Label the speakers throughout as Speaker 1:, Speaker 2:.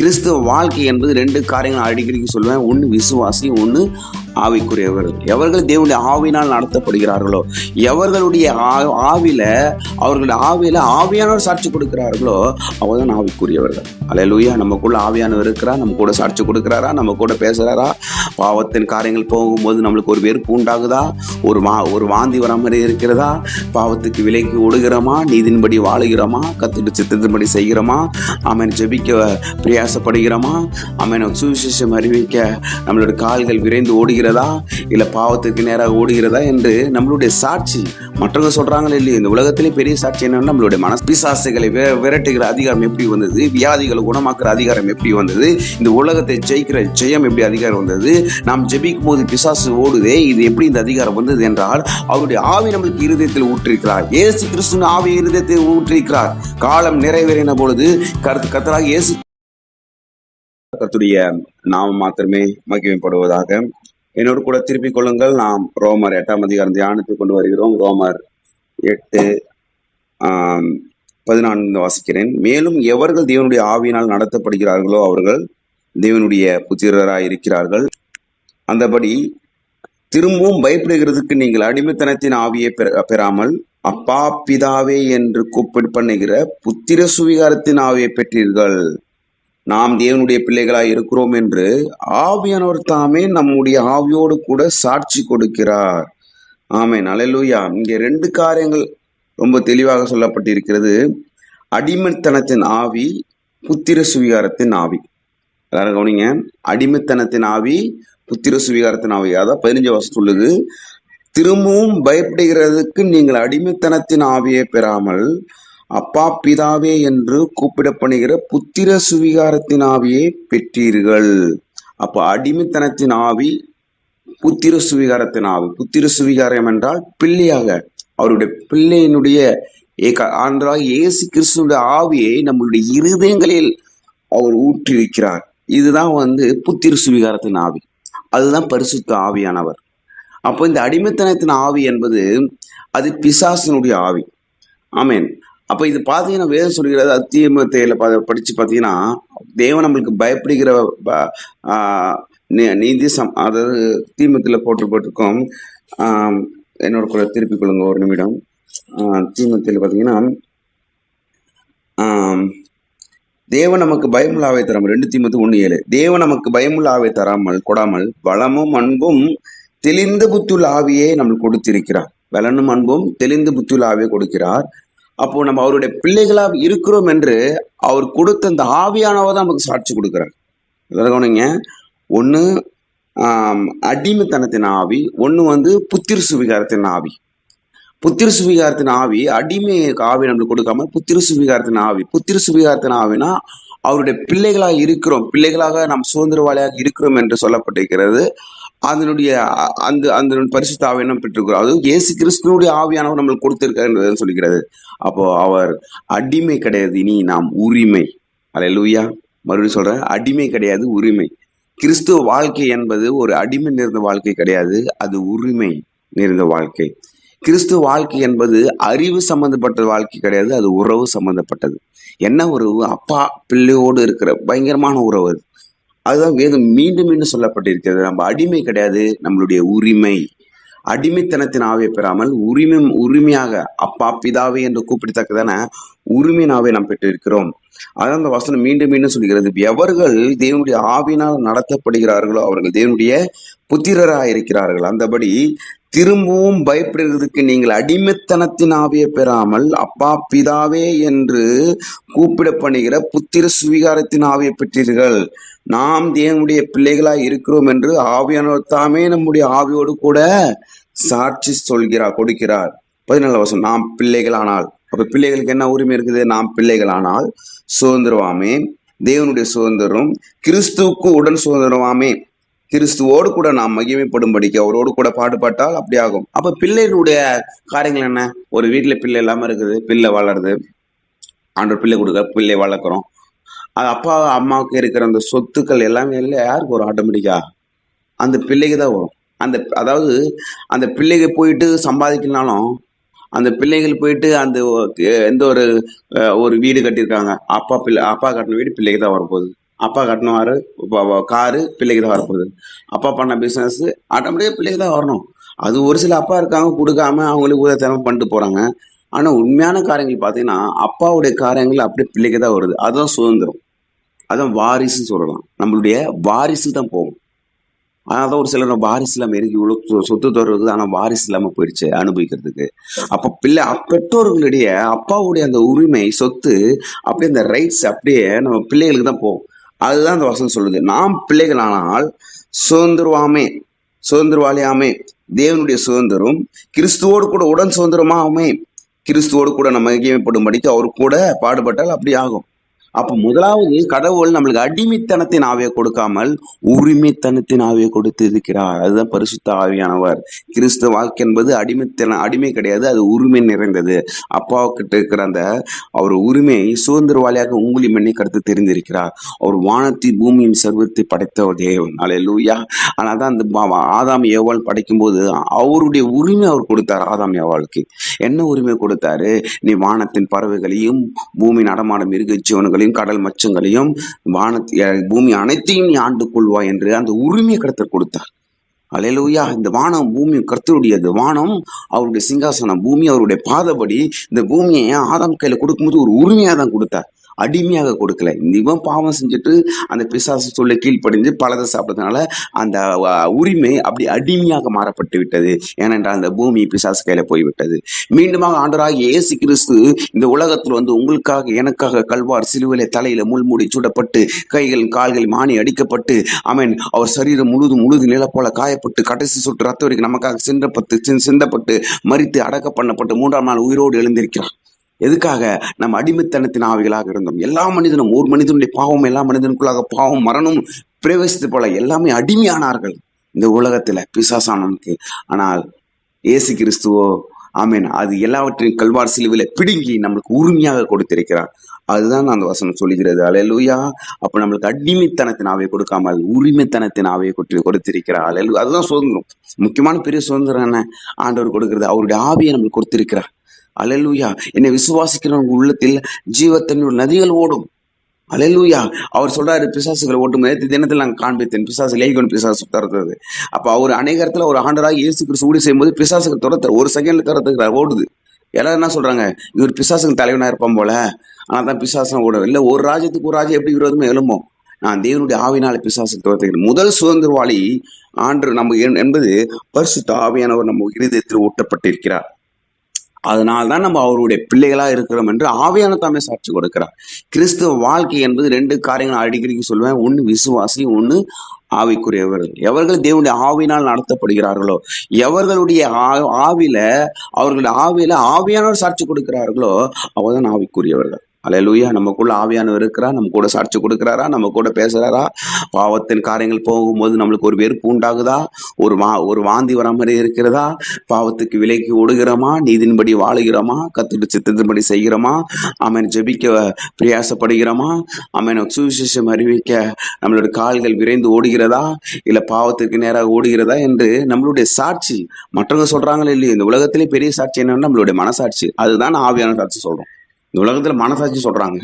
Speaker 1: கிறிஸ்துவ வாழ்க்கை என்பது ரெண்டு காரியங்கள் அடிக்கடிக்கு சொல்லுவேன். ஒன்று விசுவாசி ஒன்று ஆவிக்குரியவர்கள் எவர்கள் தேவனுடைய ஆவினால் நடத்தப்படுகிறார்களோ எவர்களுடைய ஆ- ஆவில அவர்களுடைய ஆவியில ஆவியானவர் சாட்சி கொடுக்கிறார்களோ அவர்தான் ஆவிக்குரியவர்கள். அல்லேலூயா நமக்குள்ள ஆவியானவர் இருக்கிறா நம்ம கூட சாட்சி கொடுக்கிறாரா நம்ம கூட பேசுறாரா? பாவத்தின் காரியங்கள் போகும்போது நம்மளுக்கு ஒரு வெறுப்பு உண்டாகுதா? ஒரு வா ஒரு வாந்தி வர மாதிரி இருக்கிறதா? பாவத்துக்கு விலைக்கு ஓடுகிறோமா நீதின்படி வாழுகிறோமா? கத்துட்டு சித்தத்தின்படி செய்கிறோமா? அவன் ஜெபிக்க பிரயாசப்படுகிறோமா? அவன் சுவிசேஷம் அறிவிக்க நம்மளோட கால்கள் விரைந்து ஓடுகிறதா? இல்லை பாவத்துக்கு நேராக ஓடுகிறதா என்று நம்மளுடைய சாட்சி மற்றவங்க சொல்கிறாங்களே இல்லையோ? இந்த உலகத்திலே பெரிய சாட்சி என்னன்னா நம்மளுடைய மனசு. பிசாசுகளை விரட்டுகிற அதிகாரம் எப்படி வந்தது? வியாதிகளை குணமாக்குற அதிகாரம் எப்படி வந்தது? இந்த உலகத்தை ஜெயிக்கிற ஜெயம் எப்படி அதிகாரம் வந்தது? நாம் ஜெபிக்கும் போது பிசாசு ஓடுதே இது எப்படி இந்த அதிகாரம் வந்தது என்றால் அவருடைய ஆவி நம்மளுக்கு இருதயத்தில் ஊற்றிருக்கிறார். ஏசு கிறிஸ்துவின் ஆவி இருதயத்தை ஊற்றிருக்கிறார். காலம் நிறைவேறின பொழுது கருத்து கத்தராக இயேசு கத்துடைய நாமம் மாத்திரமே மகிமைப்படுவதாக. என்னோடு கூட திருப்பிக் கொள்ளுங்கள். நாம் ரோமர் எட்டாம் அதிகாரம் தியானத்துக்கு கொண்டு வருகிறோம். ரோமர் எட்டு பதினான்கு வாசிக்கிறேன். மேலும் எவர்கள் தேவனுடைய ஆவியினால் நடத்தப்படுகிறார்களோ அவர்கள் தேவனுடைய புத்திரராய் இருக்கிறார்கள். அந்தபடி திரும்பவும் பயப்படுகிறதுக்கு நீங்கள் அடிமைத்தனத்தின் ஆவியை பெற- பெறாமல் அப்பா பிதாவே என்று கூப்பிடு பண்ணுகிற புத்திர சுவிகாரத்தின் ஆவியை பெற்றீர்கள். நாம் தேவனுடைய பிள்ளைகளாய் இருக்கிறோம் என்று ஆவியானவர் தாமே நம்முடைய ஆவியோடு கூட சாட்சி கொடுக்கிறார். ஆமே நலலூயா இங்கே ரெண்டு காரியங்கள் ரொம்ப தெளிவாக சொல்லப்பட்டிருக்கிறது. அடிமைத்தனத்தின் ஆவி புத்திர சுவிகாரத்தின் ஆவி. எல்லாரும் கவனிங்க. அடிமைத்தனத்தின் ஆவி புத்திர சுவிகாரத்தின் ஆவி. அதான் பதினஞ்சு வருஷம் சொல்லுது. திரும்பவும் பயப்படுகிறதுக்கு நீங்கள் அடிமைத்தனத்தின் ஆவியை பெறாமல் அப்பா பிதாவே என்று கூப்பிடப்படுகிற புத்திர சுவிகாரத்தின் ஆவியை பெற்றீர்கள். அப்ப அடிமைத்தனத்தின் ஆவி புத்திர சுவிகாரத்தின் ஆவி. புத்திர சுவிகாரம் என்றால் பிள்ளையாக அவருடைய பிள்ளையினுடைய ஏக- இயேசு கிறிஸ்துனுடைய ஆவியை நம்மளுடைய இருதயங்களில் அவர் ஊற்றிருக்கிறார் இதுதான் வந்து புத்திர சுவிகாரத்தின் ஆவி. அதுதான் பரிசுத்த ஆவியானவர். அப்போ இந்த அடிமைத்தனத்தின் ஆவி என்பது அது பிசாசினுடைய ஆவி. ஆமேன். அப்ப இது பாத்தீங்கன்னா வேதம் சொல்கிறது அத்தியமத்தையில படிச்சு பாத்தீங்கன்னா தேவன் நம்மளுக்கு பயப்படுகிற ஆஹ் நீதி சம் அதாவது தீமத்தில் போட்டுப்பட்டிருக்கோம் ஆஹ் என்னோட கூட திருப்பிக் கொள்ளுங்க ஒரு நிமிடம். ஆஹ் தீமத்தில் பாத்தீங்கன்னா ஆஹ் தேவன் நமக்கு பயமுள்ளாவை தராமல் ரெண்டு தீமத்து ஒண்ணு ஏழு. தேவன் நமக்கு பயமுள்ளாவை தராமல் கொடாமல் வளமும் அன்பும் தெளிந்த புத்துள்ள ஆவியே நம்மளுக்கு கொடுத்திருக்கிறார். வளனும் அன்பும் தெளிந்த புத்துள்ள ஆவியை கொடுக்கிறார். அப்போ நம்ம அவருடைய பிள்ளைகளா இருக்கிறோம் என்று அவர் கொடுத்த அந்த ஆவியானவர் தான் நமக்கு சாட்சி கொடுக்கிறார். கவனிங்க. ஒன்று அடிமைத்தனத்தின் ஆவி ஒன்று வந்து புத்திர சுவிகாரத்தின் ஆவி. புத்திர சுவிகாரத்தின் ஆவி அடிமை ஆவி நம்மளுக்கு கொடுக்காம புத்திர சுவிகாரத்தின் ஆவி. புத்திர சுவிகாரத்தின் ஆவினா அவருடைய பிள்ளைகளாக இருக்கிறோம். பிள்ளைகளாக நாம் சுதந்திரவாளியாக இருக்கிறோம் என்று சொல்லப்பட்டிருக்கிறது. அதனுடைய அ- அந்த அந்த பரிசுத்த ஆவியை நாம் பெற்றிருக்கிறோம்? அதுவும் இயேசு கிறிஸ்துவனுடைய ஆவியானவர் நம்மளுக்கு கொடுத்திருக்கார் என்று அப்போ அவர் அடிமை கிடையாது இனி நாம் உரிமை. அல்லேலூயா மறுபடியும் சொல்றேன் அடிமை கிடையாது உரிமை. கிறிஸ்துவ வாழ்க்கை என்பது ஒரு அடிமை நிறைந்த வாழ்க்கை கிடையாது அது உரிமை நிறைந்த வாழ்க்கை. கிறிஸ்துவ வாழ்க்கை என்பது அறிவு சம்பந்தப்பட்ட வாழ்க்கை கிடையாது அது உறவு சம்பந்தப்பட்டது. என்ன உறவு? அப்பா பிள்ளையோடு இருக்கிற பயங்கரமான உறவு அது. அதுதான் வேதம் மீண்டும் மீண்டும் சொல்லப்பட்டிருக்கிறது. நம்ம அடிமை கிடையாது நம்மளுடைய உரிமை. அடிமைத்தனத்தின் ஆவியை பெறாமல் உரிமை உரிமையாக அப்பா பிதாவே என்று கூப்பிடத்தக்கதான உரிமையினாவே நாம் பெற்றிருக்கிறோம். அதான் அந்த வசனம் மீண்டும் மீண்டும் சொல்கிறது. எவர்கள் தேவனுடைய ஆவினால் நடத்தப்படுகிறார்களோ அவர்கள் தேவனுடைய புத்திரராக இருக்கிறார்கள் அந்தபடி திரும்பவும் பயப்படுகிறதுக்கு நீங்கள் அடிமைத்தனத்தின் ஆவியை பெறாமல் அப்பா பிதாவே என்று கூப்பிடப்படுகிற புத்திர சுவீகாரத்தின் ஆவியை பெற்றீர்கள். நாம் தேவனுடைய பிள்ளைகளாய் இருக்கிறோம் என்று ஆவியானவர் தாமே நம்முடைய ஆவியோடு கூட சாட்சி சொல்கிறார் கொடுக்கிறார். பதினாலு வருஷம் நாம் பிள்ளைகளானால். அப்ப பிள்ளைகளுக்கு என்ன உரிமை இருக்குது? நாம் பிள்ளைகளானால் சுதந்திரவாமே. தேவனுடைய சுதந்திரம் கிறிஸ்துவுக்கு உடன் சுதந்திரமாமே கிறிஸ்துவோடு கூட நாம் மகிமைப்படும்படிக்கு அவரோடு கூட பாடுபட்டால் அப்படி ஆகும். அப்ப பிள்ளைகளுடைய காரியங்கள் என்ன? ஒரு வீட்டுல பிள்ளை இல்லாம இருக்குது பிள்ளை வளருது. ஆண்டவர் பிள்ளை கொடுக்க பிள்ளை வளர்க்குறோம். அது அப்பா அம்மாவுக்கு இருக்கிற அந்த சொத்துக்கள் எல்லாமே இல்லை யாருக்கு வரும்? ஆட்டோமேட்டிக்கா? அந்த பிள்ளைக்கு தான் வரும். அந்த அதாவது அந்த பிள்ளைங்க போயிட்டு சம்பாதிக்கலனாலும் அந்த பிள்ளைகள் போயிட்டு அந்த எந்த ஒரு ஒரு வீடு கட்டியிருக்காங்க. அப்பா பிள்ளை அப்பா கட்டின வீடு பிள்ளைக்கு தான் வரப்போகுது. அப்பா கட்டினவாரு காரு பிள்ளைக்கு தான் வரப்போகுது. அப்பா பண்ண பிஸ்னஸ் ஆட்டோமேட்டிக்காக பிள்ளைக்கு தான் வரணும். அது ஒரு சில அப்பா இருக்காங்க கொடுக்காம அவங்களுக்கு உதவி பண்ணிட்டு போகிறாங்க ஆனால் உண்மையான காரியங்கள் பார்த்தீங்கன்னா அப்பாவுடைய காரியங்கள் அப்படியே பிள்ளைக்கு தான் வருது. அதுதான் சுதந்திரம். அதுதான் வாரிசுன்னு சொல்லலாம். நம்மளுடைய வாரிசு தான் போகும். அதான் ஒரு சிலர் வாரிசு இல்லாமல் இருக்கு இவ்வளோ சொத்து தொடர்றது ஆனால் வாரிசு இல்லாமல் போயிடுச்சு அனுபவிக்கிறதுக்கு. அப்போ பிள்ளை பெற்றோர்களுடைய அப்பாவுடைய அந்த உரிமை சொத்து அப்படியே அந்த ரைட்ஸ் அப்படியே நம்ம பிள்ளைகளுக்கு தான் போகும். அதுதான் அந்த வசனம் சொல்லுது. நாம் பிள்ளைகளானால் சுதந்திரவாமே சுதந்திரவாளியாமே. தேவனுடைய சுதந்திரம் கிறிஸ்துவோடு கூட உடன் சுதந்திரமாகவுமே கிறிஸ்துவோடு கூட நம்ம ஐக்கியப்படும்படிக்கு அவர் கூட பாடுபட்டால் அப்படி ஆகும் அப்ப முதலாவது கடவுள் நம்மளுக்கு அடிமைத்தனத்தின் ஆவியை கொடுக்காமல் உரிமைத்தனத்தின் ஆவியை கொடுத்து இருக்கிறார். அதுதான் பரிசுத்த ஆவியானவர். கிறிஸ்துவ வாழ்க்கை என்பது அடிமைத்தன அடிமை கிடையாது அது உரிமை நிறைந்தது. அப்பாவுக்கிட்ட இருக்கிற அந்த அவர் உரிமை சுதந்திரவாளியாக உங்களும் மண்ணை கருத்து தெரிந்திருக்கிறார். அவர் வானத்தின் பூமியின் சர்வத்தை படைத்த ஒரு தேவன் அலையலூயா ஆனால் தான் அந்த ஆதாம் ஏவாள் படைக்கும்போது அவருடைய உரிமை அவர் கொடுத்தார் ஆதாம் ஏவாளுக்கு என்ன உரிமை கொடுத்தாரு? நீ வானத்தின் பறவைகளையும் பூமி நடமாடும் மிருக ஜீவன்களையும் கடல் மச்சங்களையும் வான பூமி அனைத்தையும் நீ ஆண்டு கொள்வாய் என்று அந்த உரிமையை கருத்தர் கொடுத்தார். அலையலூயா. இந்த வானம் பூமி கர்த்தருடையது வானம் அவருடைய சிங்காசனம் பூமி அவருடைய பாதபடி இந்த பூமியை ஆதாம் கையில கொடுக்கும்போது ஒரு உரிமையா தான் கொடுத்தார். அடிமையாக கொடுக்கல. இந்த இவன் பாவம் செஞ்சுட்டு அந்த பிசாசு சொல்ல கீழ்ப்படிஞ்சு பலதை சாப்பிட்டதுனால அந்த உரிமை அப்படி அடிமையாக மாறப்பட்டு விட்டது. ஏனென்றால் அந்த பூமி பிசாசு கையில போய்விட்டது. மீண்டுமாக ஆண்டராக இயேசு கிறிஸ்து இந்த உலகத்தில் வந்து உங்களுக்காக எனக்காக கல்வார் சிலுவிலை தலையில முள்மூடி சுடப்பட்டு கைகள் கால்கள் மானி அடிக்கப்பட்டு ஆமென் அவர் சரீரம் முழுதும் முழுது நில போல காயப்பட்டு கடைசி சுட்டு ரத்த வரைக்கும் நமக்காக சிந்தப்பட்டு சிந்தப்பட்டு மறித்து அடக்க பண்ணப்பட்டு மூன்றாம் நாள் உயிரோடு எழுந்திருக்கிறார். எதுக்காக? நம்ம அடிமைத்தனத்தின் ஆவிகளாக இருந்தோம். எல்லா மனிதனும் ஒரு மனிதனுடைய பாவம் எல்லா மனிதனுக்குள்ளாக பாவம் மரணம் பிரவேசித்து போல எல்லாமே அடிமையானார்கள். இந்த உலகத்தில் பிசாசானவனுக்கு ஆனால் இயேசு கிறிஸ்துவோ ஆமீன். அது எல்லாவற்றையும் கல்வார் சிலுவில பிடுங்கி நம்மளுக்கு உரிமையாக கொடுத்திருக்கிறார். அதுதான் அந்த வசனம் சொல்லுகிறது. அலையலூயா அப்ப நம்மளுக்கு அடிமைத்தனத்தின் ஆவியை கொடுக்காமல் உரிமைத்தனத்தின் ஆவியை கொடுத்து கொடுத்திருக்கிறார். அலையலு அதுதான் சுதந்திரம். முக்கியமான பெரிய சுதந்திரம் என்ன? ஆண்டவர் கொடுக்கிறது. அவருடைய ஆவியை நம்மளுக்கு கொடுத்திருக்கிறார். அலையலூயா. என்னை விசுவாசிக்கிறவங்க உள்ளத்தில் ஜீவத்தன் நதிகள் ஓடும். அலையலூயா. அவர் சொல்றாரு பிசாசுகளை ஓட்டும். நேற்று தினத்தில் நாங்கள் காண்பித்தேன். பிசாசு லேகன் பிசாசு துரத்துறது. அப்போ அவர் அநேகத்துல ஒரு ஆண்டராக இயேசு கிறிஸ்து ஊடி செய்யும்போது பிசாசுகள் துரத்த ஒரு செகண்ட்ல துரத்துக்கிறார் ஓடுது. எல்லாரும் என்ன சொல்றாங்க? இவர் பிசாசுக்கு தலைவனாக இருப்பான் போல. ஆனால் தான் பிசாசனம் ஓடும் இல்லை. ஒரு ராஜ்யத்துக்கு ஒரு ராஜ்யம் எப்படி விரோதமே எழுமோ நான் தேவனுடைய ஆவினால பிசாசு துரத்துகிறேன். முதல் சுதந்திரவாளி ஆண்டு நம்ம என்பது பரிசுத்த ஆவியானவர் நம்ம இருதயத்தில் ஊட்டப்பட்டிருக்கிறார். அதனால தான் நம்ம அவருடைய பிள்ளைகளா இருக்கிறோம் என்று ஆவியான தாமே சாட்சி கொடுக்கிறார். கிறிஸ்துவ வாழ்க்கை என்பது ரெண்டு காரியங்கள் அடிக்கடிக்கு சொல்லுவேன். ஒன்னு விசுவாசி ஒன்னு ஆவிக்குரியவர்கள் எவர்கள் தேவனுடைய ஆவினால் நடத்தப்படுகிறார்களோ எவர்களுடைய ஆ- ஆவியில அவர்களுடைய ஆவியில ஆவியானவர் சாட்சி கொடுக்கிறார்களோ அவர்தான் ஆவிக்குரியவர்கள். அல்லேலூயா நமக்குள்ள ஆவியானவர் இருக்கிறா நம்ம கூட சாட்சி கொடுக்கிறாரா நம்ம கூட பேசுறாரா? பாவத்தின் காரியங்கள் போகும்போது நம்மளுக்கு ஒரு வெறுப்பு உண்டாகுதா? ஒரு வா ஒரு வாந்தி வர மாதிரி இருக்கிறதா? பாவத்துக்கு விலைக்கு ஓடுகிறோமா? நீதின்படி வாழுகிறோமா? கத்துட்டு சித்தத்தின்படி செய்கிறோமா? அவன் ஜெபிக்க பிரயாசப்படுகிறோமா? அவன் சுவிசேஷம் அறிவிக்க நம்மளுடைய கால்கள் விரைந்து ஓடுகிறதா? இல்லை பாவத்திற்கு நேராக ஓடுகிறதா என்று நம்மளுடைய சாட்சி மற்றவங்க சொல்றாங்களே இல்லையோ இந்த உலகத்திலே பெரிய சாட்சி என்னன்னா நம்மளுடைய மனசாட்சி. அதுதான் ஆவியான சாட்சி சொல்றோம். இந்த உலகத்துல மனசாட்சி சொல்றாங்க.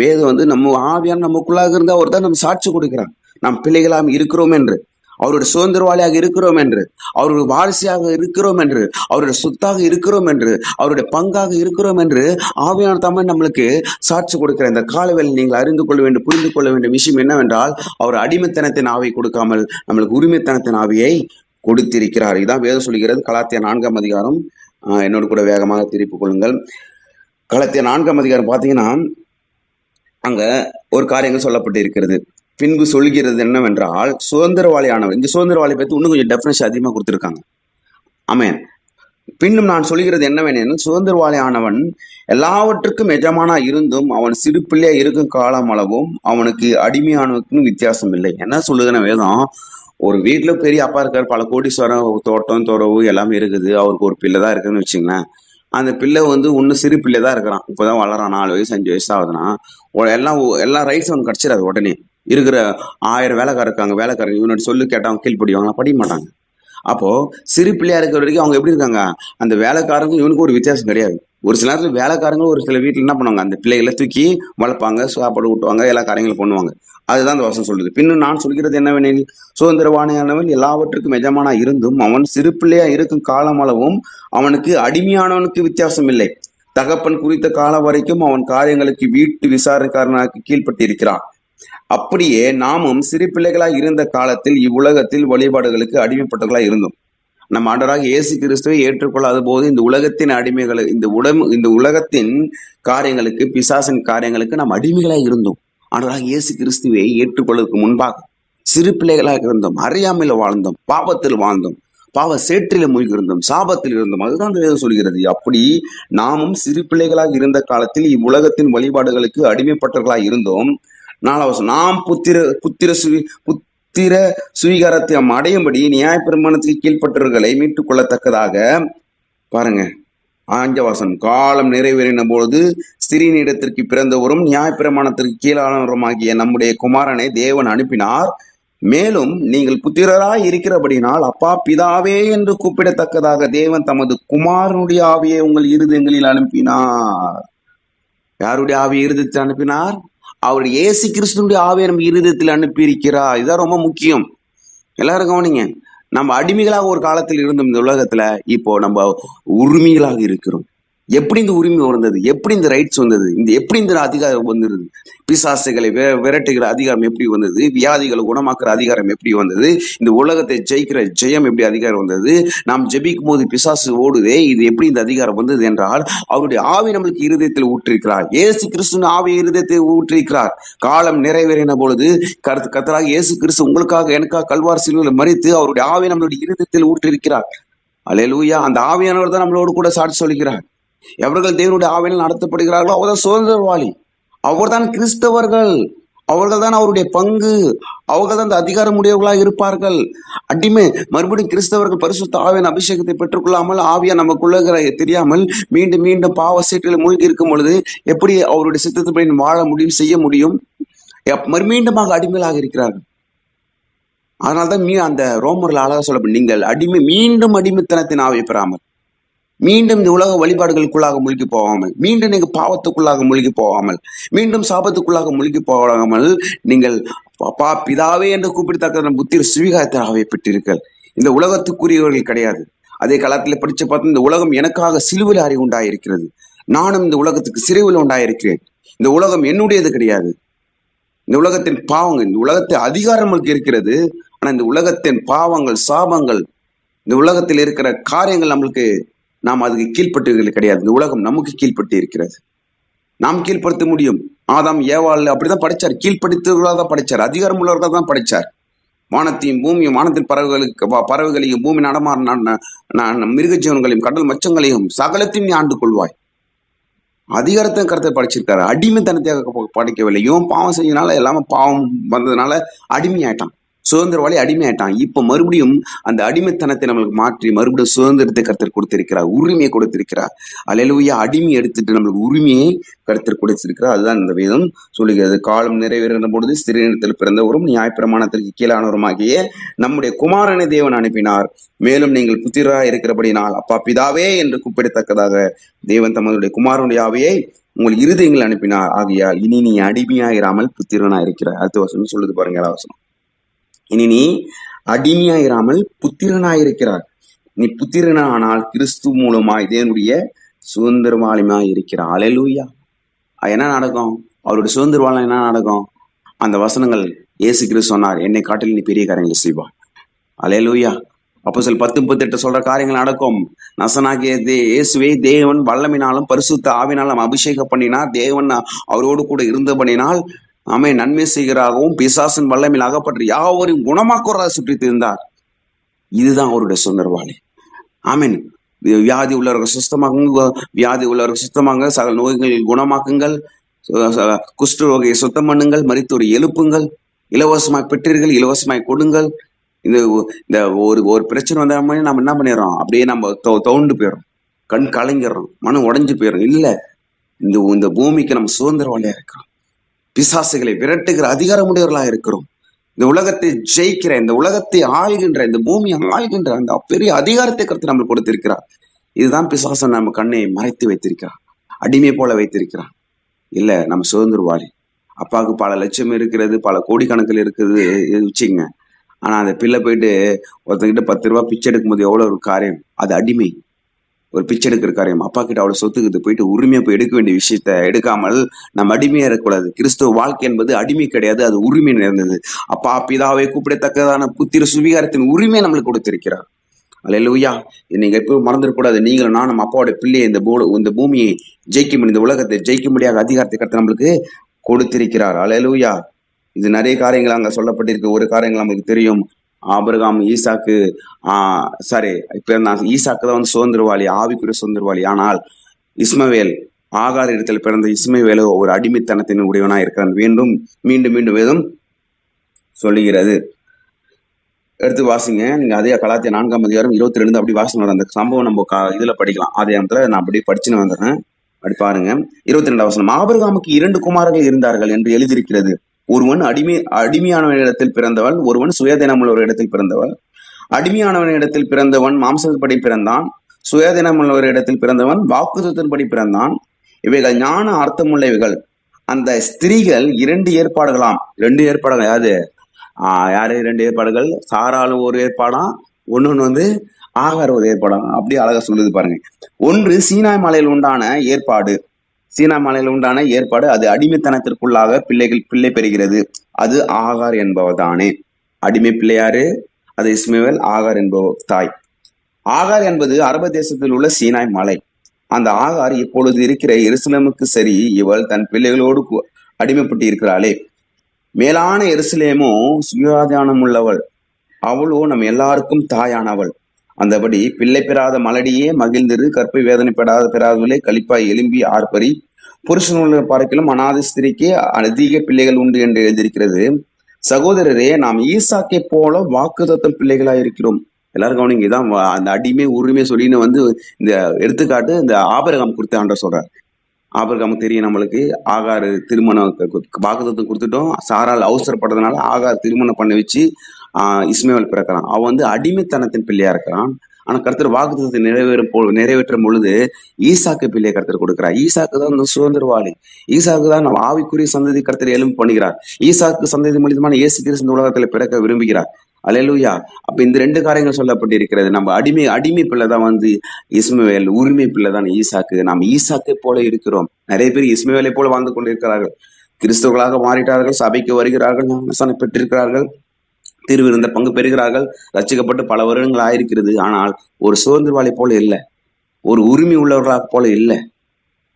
Speaker 1: வேதம் வந்து நம்ம ஆவியான நமக்குள்ளாக இருந்தா ஒருத்தர் தான் நம்ம சாட்சி கொடுக்கிறான் நாம் பிள்ளைகளாக இருக்கிறோம் என்று அவருடைய சுதந்திரவாளியாக இருக்கிறோம் என்று அவருடைய வாரிசையாக இருக்கிறோம் என்று அவருடைய சொத்தாக இருக்கிறோம் என்று அவருடைய பங்காக இருக்கிறோம் என்று ஆவியான தமிழ் நம்மளுக்கு சாட்சி கொடுக்கிற இந்த காலவேளை நீங்கள் அறிந்து கொள்ள வேண்டும் புரிந்து கொள்ள வேண்டிய விஷயம் என்னவென்றால் அவர் அடிமைத்தனத்தின் ஆவை கொடுக்காமல் நம்மளுக்கு உரிமைத்தனத்தின் ஆவியை கொடுத்திருக்கிறார். இதுதான் வேதம் சொல்கிறது கலாத்திய நான்காம் அதிகாரம் என்னோடு கூட வேகமாக திருப்பிக் கொள்ளுங்கள். கலத்திய நான்காம் அதிகாரம் பார்த்தீங்கன்னா அங்க ஒரு காரியங்கள் சொல்லப்பட்டு இருக்கிறது பின்பு சொல்கிறது என்னவென்றால் சுதந்திரவாளியானவர். இந்த சுதந்திரவாளி பற்றி இன்னும் கொஞ்சம் டெஃபினேஷன் அதிகமாக கொடுத்துருக்காங்க. ஆமேன். பின்னும் நான் சொல்கிறது என்னவெனில் சுதந்திரவாளியானவன் எல்லாவற்றுக்கும் எஜமானா இருந்தும் அவன் சிறு பிள்ளையா இருக்கும் காலம் அளவும் அவனுக்கு அடிமையானவனுக்கும் வித்தியாசம் இல்லை. என்ன சொல்லுதுன்னு வேதம் ஒரு வீட்டில் பெரிய அப்பா இருக்கார் பல கோடீஸ்வரம் தோட்டம் துறவு எல்லாமே இருக்குது. அவருக்கு ஒரு பிள்ளை தான் இருக்குன்னு வச்சுங்களேன். அந்த பிள்ளை வந்து இன்னும் சிறு பிள்ளை தான் இருக்கிறான். இப்போதான் வளரான் நாலு வயசு அஞ்சு வயசு ஆகுதுன்னா எல்லாம் எல்லா ரைட்ஸும் அவனுக்கு கிடச்சிடாது உடனே. இருக்கிற ஆயிரம் வேலைக்காரர் இருக்காங்க. வேலைக்காரங்க இவனோட சொல்லு கேட்டவங்க கீழ்ப்படிவாங்க படிக்க மாட்டாங்க. அப்போ சிறு பிள்ளையா இருக்கிற வரைக்கும் அவங்க எப்படி இருக்காங்க? அந்த வேலைக்காரங்க இவனுக்கு ஒரு வித்தியாசம் கிடையாது. ஒரு சில நேரத்தில் வேலைக்காரங்க ஒரு சில வீட்டில் என்ன பண்ணுவாங்க? அந்த பிள்ளைகளை தூக்கி வளர்ப்பாங்க சாப்பாடு ஊட்டுவாங்க எல்லா காரியங்களும் பண்ணுவாங்க. அதுதான் அந்த வசனம் சொல்லுது. பின்னும் நான் சொல்கிறது என்னவெனில் சுதந்திரவாணியானவன் எல்லாவற்றுக்கும் எஜமானா இருந்தும் அவன் சிறு பிள்ளையா இருக்கும் காலமளவும் அவனுக்கு அடிமையானவனுக்கு வித்தியாசம் இல்லை. தகப்பன் குறித்த காலம் வரைக்கும் அவன் காரியங்களுக்கு வீட்டு விசாரணைக்காரனாக்கு கீழ்ப்பட்டிருக்கிறான். அப்படியே நாமும் சிறு பிள்ளைகளாய் இருந்த காலத்தில் இவ்வுலகத்தில் வழிபாடுகளுக்கு அடிமைப்பட்டவர்களாய் இருந்தோம். நம் ஆண்டராக இயேசு கிறிஸ்துவை ஏற்றுக்கொள்ளாத போது இந்த உலகத்தின் அடிமைகளை இந்த உடம் இந்த உலகத்தின் காரியங்களுக்கு பிசாசின் காரியங்களுக்கு நாம் அடிமைகளாக இருந்தோம். ஆண்டராக இயேசு கிறிஸ்துவை ஏற்றுக்கொள்வதற்கு முன்பாக சிறு பிள்ளைகளாக இருந்தோம் அறியாமையில் வாழ்ந்தோம் பாவத்தில் வாழ்ந்தோம் பாவ சேற்றில மூழ்கியிருந்தோம் சாபத்தில் இருந்தோம். அதுதான் அந்த வேதம் சொல்கிறது. அப்படி நாமும் சிறு பிள்ளைகளாக இருந்த காலத்தில் இவ்வுலகத்தின் வழிபாடுகளுக்கு அடிமைப்பட்டவர்களாக இருந்தோம். நாலாவது நாம் புத்திர புத்திர சுவி புத்திர சுவீகாரத்தை நாம் அடையும்படி நியாயப்பிரமாணத்தில் கீழ்ப்பட்டவர்களை மீட்டுக் கொள்ளத்தக்கதாக பாருங்க. ஆஞ்சவாசன் காலம் நிறைவேறின பொழுது ஸ்திரீனிடத்திற்கு பிறந்தவரும் நியாயப்பிரமாணத்திற்கு கீழானவருமாகிய நம்முடைய குமாரனை தேவன் அனுப்பினார். மேலும் நீங்கள் புத்திரராய் இருக்கிறபடினால் அப்பா பிதாவே என்று கூப்பிடத்தக்கதாக தேவன் தமது குமாரனுடைய ஆவியை உங்கள் இருதயங்களில் அனுப்பினார். யாருடைய ஆவி இருதயத்தில் அனுப்பினார்? அவருடைய ஏசி கிறிஸ்துடைய ஆவியை நம்ம இருதயத்தில் அனுப்பியிருக்கிறார். இதுதான் ரொம்ப முக்கியம். எல்லாரும் கவனிங்க. நம்ம அடிமைகளாக ஒரு காலத்தில் இருந்தோம் இந்த உலகத்துல இப்போ நம்ம உரிமைகளாக இருக்கிறோம். எப்படி இந்த உரிமை வந்தது? எப்படி இந்த ரைட்ஸ் வந்தது? இந்த எப்படி இந்த அதிகாரம் வந்தது? பிசாசைகளை விரட்டுகிற அதிகாரம் எப்படி வந்தது? வியாதிகளை குணமாக்குற அதிகாரம் எப்படி வந்தது? இந்த உலகத்தை ஜெயிக்கிற ஜெயம் எப்படி அதிகாரம் வந்தது? நாம் ஜெபிக்கும் போது பிசாசு ஓடுதே இது எப்படி இந்த அதிகாரம் வந்தது என்றால் அவருடைய ஆவி நம்மளுக்கு இருதயத்தில் ஊற்றிருக்கிறார். ஏசு கிறிஸ்துவின் ஆவி இருதயத்தை ஊற்றிருக்கிறார். காலம் நிறைவேறின பொழுது கருத்து கத்தராக இயேசு கிறிஸ்து உங்களுக்காக எனக்காக கல்வார் சிலுவில் மறித்து அவருடைய ஆவி நம்மளுடைய இருதயத்தில் ஊற்றிருக்கிறார். அலையலூயா அந்த ஆவியானவர் தான் நம்மளோடு கூட சாட்சி சொல்கிறார் எவர்கள் தேவனுடைய ஆவியில் நடத்தப்படுகிறார்களோ அவர்தான் சுதந்திரவாளி. அவர்தான் கிறிஸ்தவர்கள். அவர்கள் தான் அவருடைய பங்கு. அவர்கள் தான் அந்த அதிகாரமுடையவர்களாக இருப்பார்கள். அடிமை மறுபடியும் கிறிஸ்தவர்கள் பரிசுத்த ஆவியின் அபிஷேகத்தை பெற்றுக்கொள்ளாமல் ஆவியா நமக்குள்ள தெரியாமல் மீண்டும் மீண்டும் பாவ சீட்டில் மூழ்கி இருக்கும் பொழுது எப்படி அவருடைய சித்தத்தின் வாழ முடியும் செய்ய முடியும்? எப்- மீண்டுமாக அடிமைகளாக இருக்கிறார்கள். அதனால்தான் மீ அந்த ரோமர்ல அழகா சொல்லப்படும் நீங்கள் அடிமை மீண்டும் அடிமைத்தனத்தின் ஆவியை பெறாமல். மீண்டும் இந்த உலக வழிபாடுகளுக்குள்ளாக மூழ்கி போகாமல் மீண்டும் நீங்க பாவத்துக்குள்ளாக மூழ்கி போகாமல் மீண்டும் சாபத்துக்குள்ளாக மூழ்கி போகாமல் நீங்கள் பா பிதாவே என்று கூப்பிடத்தக்க புத்திர சுவீகாரத்தை பெற்றீர்கள் இந்த உலகத்துக்குரியவர்கள் கிடையாது. அதே காலத்தில் படிச்சு பார்த்தா இந்த உலகம் எனக்காக சிலுவில் அறிவு உண்டாயிருக்கிறது. நானும் இந்த உலகத்துக்கு சிறுவில் உண்டாயிருக்கிறேன். இந்த உலகம் என்னுடையது கிடையாது. இந்த உலகத்தின் பாவங்கள் இந்த உலகத்தை அதிகாரம் நமக்கு இருக்கிறது. ஆனா இந்த உலகத்தின் பாவங்கள் சாபங்கள் இந்த உலகத்தில் இருக்கிற காரியங்கள் நம்மளுக்கு நாம் அதுக்கு கீழ்ப்பட்டு கிடையாது. இந்த உலகம் நமக்கு கீழ்ப்பட்டு இருக்கிறது. நாம் கீழ்ப்படுத்த முடியும். ஆதாம் ஏவாள் அப்படிதான் படிச்சார். கீழ்ப்படுத்தவர்களாக தான் படிச்சார். அதிகாரம் உள்ளவர்களாக தான் படிச்சார். வானத்தையும் பூமியும் வானத்தில் பறவைகளுக்கு பறவைகளையும் பூமி நடமாற ந- மிருக ஜீவன்களையும் கடல் மச்சங்களையும் சகலத்தையும் நீ ஆண்டு கொள்வாய். அதிகாரத்தை கருத்தை படிச்சிருக்காரு. தனத்தையாக படிக்கவில்லை. இவன் பாவம் செஞ்சதுனால எல்லாமே பாவம் வந்ததுனால அடிமையாயிட்டான். சுதந்திரவாளி அடிமையாயிட்டான். இப்ப மறுபடியும் அந்த அடிமைத்தனத்தை நம்மளுக்கு மாற்றி மறுபடியும் சுதந்திரத்தை கருத்தர் கொடுத்திருக்கிறார். உரிமையை கொடுத்திருக்கிறார். அலையிலுயா அடிமை எடுத்துட்டு நம்மளுக்கு உரிமையை கருத்தர் கொடுத்திருக்கிறார். அதுதான் இந்த வேதம் சொல்லுகிறது. காலம் நிறைவேறுகிற பொழுது ஸ்திரீனத்தில் பிறந்தவரும் நியாயப்பிரமாணத்திற்கு கீழானவருமாகிய நம்முடைய குமாரனை தேவன் அனுப்பினார். மேலும் நீங்கள் புத்திரா இருக்கிறபடினால் அப்பா பிதாவே என்று கூப்பிடத்தக்கதாக தேவன் தமதுடைய குமாரனுடைய உங்கள் இருதயங்கள் அனுப்பினார். ஆகையால் இனி நீ அடிமையாயிராமல் புத்திரனா இருக்கிறார் அடுத்த வசனம் சொல்லுது பாருங்க வசனம். இனி நீ அடிமையாயிராமல் புத்திரனாயிருக்கிறார் நீ புத்திரனானால் கிறிஸ்து மூலமாய் இதனுடைய சுதந்திரவாளிமாய் இருக்கிறார் அலையலூயா என்ன நடக்கும்? அவருடைய சுதந்திரவாளம் என்ன நடக்கும்? அந்த வசனங்கள் இயேசு கிறிஸ்து சொன்னார். என்னை காட்டில் நீ பெரிய காரியங்களை செய்வா அலையலூயா அப்போ சில பத்து முப்பத்தெட்டு சொல்ற காரியங்கள் நடக்கும். நசனாகிய தே இயேசுவை தேவன் வல்லமினாலும் பரிசுத்த ஆவினாலும் அபிஷேகம் பண்ணினார். தேவன் அவரோடு கூட இருந்தபடினால் ஆமை நன்மை செய்கிறாகவும் பிசாசின் வல்லமில் அகப்பட்டு யாவரையும் குணமாக்குறதா சுற்றி திருந்தார் இதுதான் அவருடைய சுந்தரவாளி ஆமீன். வியாதி உள்ளவர்கள் சுத்தமாக்குங்க வியாதி உள்ளவர்கள் சுத்தமாங்க சகல நோய்களை குணமாக்குங்கள் குஷ்டு ச- குஷ்டரோகியை சுத்தம் பண்ணுங்கள் மரித்தோரை எழுப்புங்கள் இலவசமாய் பெற்றீர்கள் இலவசமாய் கொடுங்கள். இந்த இந்த ஒரு ஒரு பிரச்சனை வந்தா மாதிரி நம்ம என்ன பண்ணிடுறோம்? அப்படியே நம்ம தொ- போயிடும் கண் கலங்கிடுறோம். மனம் உடஞ்சு போயிடும் இல்ல இந்த இந்த பூமிக்கு நம்ம சுதந்திரவாளியா இருக்கிறோம். பிசாசுகளை விரட்டுகிற அதிகாரமுடையவர்களா இருக்கிறோம். இந்த உலகத்தை ஜெயிக்கிற இந்த உலகத்தை ஆள்கின்ற இந்த பூமியை ஆள்கின்ற அந்த பெரிய அதிகாரத்தை கருத்து நம்மளுக்கு கொடுத்திருக்கிறார். இதுதான் பிசாசன் நம்ம கண்ணை மறைத்து வைத்திருக்கிறார். அடிமை போல வைத்திருக்கிறார். இல்ல நம்ம சுதந்திரவாளி அப்பாவுக்கு பல லட்சம் இருக்கிறது பல கோடிக்கணக்கில் இருக்குது இது வச்சுங்க ஆனா அந்த பிள்ளை போயிட்டு ஒருத்தங்கிட்ட பத்து ரூபா பிச்சை எடுக்கும்போது எவ்வளவு ஒரு காரியம்? அது அடிமை. ஒரு பிச்சை எடுக்கிற காரியம். அப்பா கிட்ட அவ்வளவு சொத்துக்குது போயிட்டு உரிமையா போய் எடுக்க வேண்டிய விஷயத்த எடுக்காமல் நம்ம அடிமையா இருக்கக்கூடாது. கிறிஸ்துவ வாழ்க்கை என்பது அடிமை கிடையாது அது உரிமை நிறைந்தது. அப்பா பிதாவை கூப்பிடத்தக்கதான புத்திர சுவிகாரத்தின் உரிமை நம்மளுக்கு கொடுத்திருக்கிறார். அல்லேலூயா. நீங்க எப்பவும் மறந்துடக்கூடாது. நீங்களும் நானும் அப்பாவோட பிள்ளையை இந்த பூ இந்த பூமியை ஜெயிக்க முடியும் இந்த உலகத்தை ஜெயிக்க முடியாத அதிகாரத்தை கருத்து நம்மளுக்கு கொடுத்திருக்கிறார். அல்லேலூயா. இது நிறைய காரியங்கள் அங்க சொல்லப்பட்டிருக்கு. ஒரு காரியங்கள் நமக்கு தெரியும். ஆபிரகாம் ஈசாக்கு ஆஹ் சாரி இப்ப நான் ஈசாக்கு தான் வந்து சுதந்திரவாளி ஆவிக்குரிய சுதந்திரவாளி. ஆனால் இஸ்மவேல் ஆகார் இடத்தில் பிறந்த இஸ்மவேலோ ஒரு அடிமைத்தனத்தின் உடையவனா இருக்கிறான் மீண்டும் மீண்டும் மீண்டும் வேதம் சொல்லுகிறது. எடுத்து வாசிங்க. நீங்க அதே கலாத்திய நான்காம் அதிகாரம் இருபத்தி ரெண்டு அப்படி வாசனை அந்த சம்பவம் நம்ம கா- இதுல படிக்கலாம். அதே இடத்துல நான் அப்படியே படிச்சுன்னு வந்துடுறேன். அப்படி பாருங்க. இருபத்தி ரெண்டாம் வசனம். ஆபிரகாமுக்கு இரண்டு குமாரர்கள் இருந்தார்கள் என்று எழுதியிருக்கிறது. ஒருவன் அடிமை அடிமையானவன் இடத்தில் பிறந்தவன் ஒருவன் சுயதினமுள்ள ஒரு இடத்தில் பிறந்தவன் அடிமையானவன் இடத்தில் பிறந்தவன் மாம்சத்தின்படி பிறந்தான். சுயதினமுள்ள ஒரு இடத்தில் பிறந்தவன் வாக்குத்தத்தின்படி பிறந்தான். இவைகள் ஞான அர்த்தமுள்ளவைகள். அந்த ஸ்திரீகள் இரண்டு ஏற்பாடுகளாம். ரெண்டு ஏற்பாடுகள் யாரு? ஆஹ் யாரு? இரண்டு ஏற்பாடுகள். சாராலும் ஒரு ஏற்பாடாம் ஒன்னொன்னு வந்து ஆகார் ஒரு ஏற்பாடாம் அப்படி அழகா சொல்லுது பாருங்க. ஒன்று சீனாய் மலையில் உண்டான ஏற்பாடு. சீனா மலையில் உண்டான ஏற்பாடு அது அடிமைத்தனத்திற்குள்ளாக பிள்ளைகள் பிள்ளை பெறுகிறது. அது ஆகார் என்பவதானே அடிமை பிள்ளையாரு அது இஸ்மேவல் ஆகார் என்பவர் தாய். ஆகார் என்பது அரபு தேசத்தில் உள்ள சீனாய் மலை. அந்த ஆகார் இப்பொழுது இருக்கிற எருசலேமுக்கு சரி இவள் தன் பிள்ளைகளோடு அடிமைப்பட்டு இருக்கிறாளே மேலான எருசலேமோ சுயாதானம் உள்ளவள் அவளோ நம் எல்லாருக்கும் தாயானவள். அந்தபடி பிள்ளை பெறாத மலடியே மகிழ்ந்திரு கற்பை வேதனை பெறாத பெறாதவளே களிப்பாய் எலும்பி ஆர்ப்பரி. புருஷனுள்ள பார்க்கிலும் அநாத ஸ்திரிக்கு அதிக பிள்ளைகள் உண்டு என்று எழுதியிருக்கிறது. சகோதரரே நாம் ஈசாக்கை போல வாக்குதத்தம் பிள்ளைகளா இருக்கிறோம். எல்லாரும் கவனிங்க இதான் அந்த அடிமை உரிமை சொல்லின்னு வந்து இந்த எடுத்துக்காட்டு இந்த ஆபரகம் கொடுத்த ஆண்ட சொல்றார். ஆபரகம் தெரியும் நம்மளுக்கு ஆகார் திருமணம் வாக்குதத்தம் கொடுத்துட்டோம். சாரால் அவசரப்படுறதுனால ஆகார் திருமணம் பண்ண வச்சு இஸ்மேல் பிறக்கிறான். அவன் வந்து அடிமைத்தனத்தின் பிள்ளையா இருக்கிறான். ஆனா கருத்தர் வாக்குத்தத்தை நிறைவேறும் போ நிறைவேற்றும் பொழுது ஈசாக்கு பிள்ளையை கருத்தர் கொடுக்கிறார். ஈசாக்கு தான் இந்த சுதந்திரவாளி. ஈசாக்கு தான் நம்ம ஆவிக்குரிய சந்ததி கருத்தர் எலும்பு பண்ணுகிறார். ஈசாக்கு சந்ததி மூலியமான இயேசு கிறிஸ்து இந்த உலகத்துல பிறக்க விரும்புகிறார். அலையலூயா. அப்ப இந்த ரெண்டு காரியங்கள் சொல்லப்பட்டிருக்கிறது. நம்ம அடிமை அடிமை பிள்ளை தான் வந்து இஸ்மவேல் உரிமை பிள்ளை தான் ஈசாக்கு. நாம் ஈசாக்கை போல இருக்கிறோம். நிறைய பேர் இஸ்மவேலை போல வாழ்ந்து கொண்டிருக்கிறார்கள். கிறிஸ்தவர்களாக மாறிட்டார்கள் சபைக்கு வருகிறார்கள் பெற்றிருக்கிறார்கள். திருவிருந்த பங்கு பெறுகிறார்கள். ரச்சிக்கப்பட்டு பல வருடங்கள் ஆயிருக்கிறது. ஆனால் ஒரு சுதந்திரவாளி போல இல்லை. ஒரு உரிமை உள்ளவர்களாக போல இல்லை.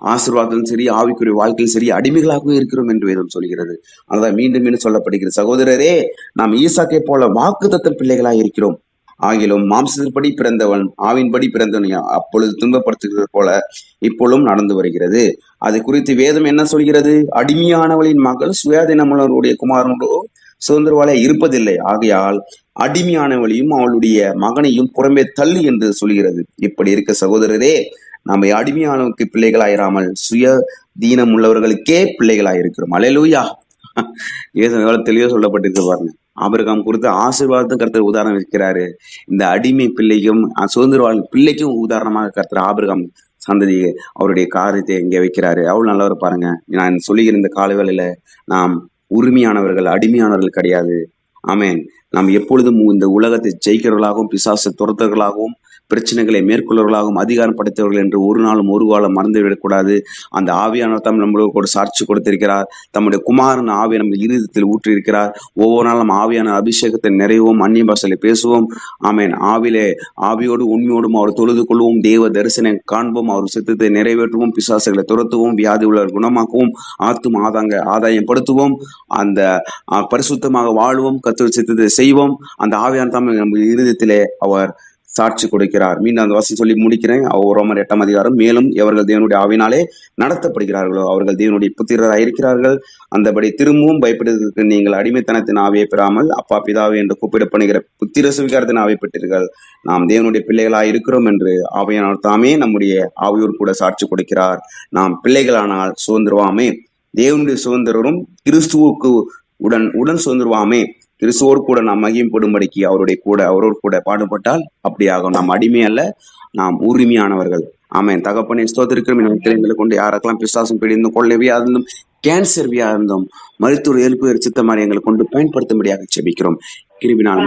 Speaker 1: ஆசீர்வாதத்திலும் சரி ஆவிக்குரிய வாழ்க்கையில் சரி அடிமைகளாகவும் இருக்கிறோம் என்று வேதம் சொல்கிறது. அதான் மீண்டும் மீண்டும் சொல்லப்படுகிறது. சகோதரரே நாம் ஈசாக்கை போல வாக்குத்தத்த பிள்ளைகளாக இருக்கிறோம். ஆகிலும் மாம்சத்தின்படி பிறந்தவன் ஆவின்படி பிறந்தவன் அப்பொழுது துன்பப்படுத்துகிறது போல இப்பொழுதும் நடந்து வருகிறது. அது குறித்து வேதம் என்ன சொல்கிறது? அடிமையானவளின் மகள் சுயாதீனமுள்ளவருடைய குமாரனோ சுதந்திரவாளியா இருப்பதில்லை. ஆகையால் அடிமையானவளையும் அவளுடைய மகனையும் புறம்பே தள்ளு என்று சொல்கிறது. இப்படி இருக்க சகோதரரே நம்ம அடிமையானவருக்கு பிள்ளைகளாயிராமல் சுய தீனம் உள்ளவர்களுக்கே பிள்ளைகளாயிருக்கிறோம். அலையலூயா. ஏதோ எவ்வளவு தெளிவா சொல்லப்பட்டிருக்கு பாருங்க. ஆபிரகாம் கொடுத்த ஆசீர்வாதத்தும் கருத்தர் உதாரணம் வைக்கிறாரு. இந்த அடிமை பிள்ளைக்கும் அஹ், சுதந்திரவாளி பிள்ளைக்கும் உதாரணமாக கர்த்தர் ஆபிரகாம் சந்ததி அவருடைய காரியத்தை இங்கே வைக்கிறாரு. அவ்வளவு நல்லவர் பாருங்க. நான் சொல்லுகிற இந்த காலவேளையில நாம் உரிமையானவர்கள் அடிமையானவர்கள் கிடையாது. ஆமேன். நாம் எப்பொழுதும் இந்த உலகத்தை ஜெயிக்கிறவர்களாகவும் பிசாசு துரத்தர்களாகவும் பிரச்சனைகளை மேற்கொள்வர்களாகவும் அதிகாரம் படைத்தவர்கள் என்று ஒரு நாளும் ஒரு காலம் மறந்து விடக்கூடாது. அந்த ஆவியானவர் தம் நம்மளுக்கு கூட சாட்சி கொடுத்திருக்கிறார். தம்முடைய குமாரன் ஆவியை நம்ம இருதயத்தில் ஊற்றியிருக்கிறார். ஒவ்வொரு நாளும் நம்ம ஆவியான அபிஷேகத்தை நிறைவோம் அந்நிய பாஷையில பேசுவோம். ஆமேன். ஆவிலே ஆவியோடு உண்மையோடும் அவர் தொழுது கொள்வோம். தேவ தரிசனம் காண்போம். அவர் சித்தத்தை நிறைவேற்றுவோம். பிசாசுகளை துரத்துவோம். வியாதி உள்ளவர் குணமாக்குவோம். ஆத்தும் ஆதாங்க ஆதாயம் படுத்துவோம். அந்த பரிசுத்தமாக வாழ்வோம். கத்து சித்தத்தை செய்வோம். அந்த ஆவியான தமிழ் நம்ம இருதயத்திலே அவர் சாட்சி கொடுக்கிறார். மீண்டும் அந்த வசதி சொல்லி முடிக்கிறேன். அவர் ரோமர் எட்டாம் அதிகாரம். மேலும் எவர்கள் தேவனுடைய ஆவினாலே நடத்தப்படுகிறார்களோ அவர்கள் தேவனுடைய புத்திரராக இருக்கிறார்கள். அந்தபடி திரும்பவும் பயப்படுவதற்கு நீங்கள் அடிமைத்தனத்தின் ஆவியை பெறாமல் அப்பா பிதாவே என்று கூப்பிடப்படுகிற புத்திர சுவிகாரத்தின் ஆவி பெற்றீர்கள். நாம் தேவனுடைய பிள்ளைகளாக இருக்கிறோம் என்று ஆவியானவர் தாமே நம்முடைய ஆவியோர் கூட சாட்சி கொடுக்கிறார். நாம் பிள்ளைகளானால் சுதந்திரவாமே. தேவனுடைய சுதந்திரரும் கிறிஸ்துவுக்கு உடன் உடன் சுதந்திரவாமே. கிறிஸ்துவோடு கூட நாம் மகிம்படும்படிக்கு அவருடைய கூட அவரோடு கூட பாடுபட்டால் அப்படியாகும் நாம் அடிமை அல்ல நாம் உரிமையானவர்கள். ஆமாம் தகப்பனை ஸ்தோத்திருக்கிறோம். இந்த எங்களை கொண்டு யாருக்கெல்லாம் பிசாசம் பிடிந்தும் கொள்ளவியா இருந்தும் கேன்சர் வியா இருந்தும் மருத்துவர் எழுப்பு சித்தமாரி எங்களை கொண்டு பயன்படுத்தும்படியாக செபிக்கிறோம். கிருபினால்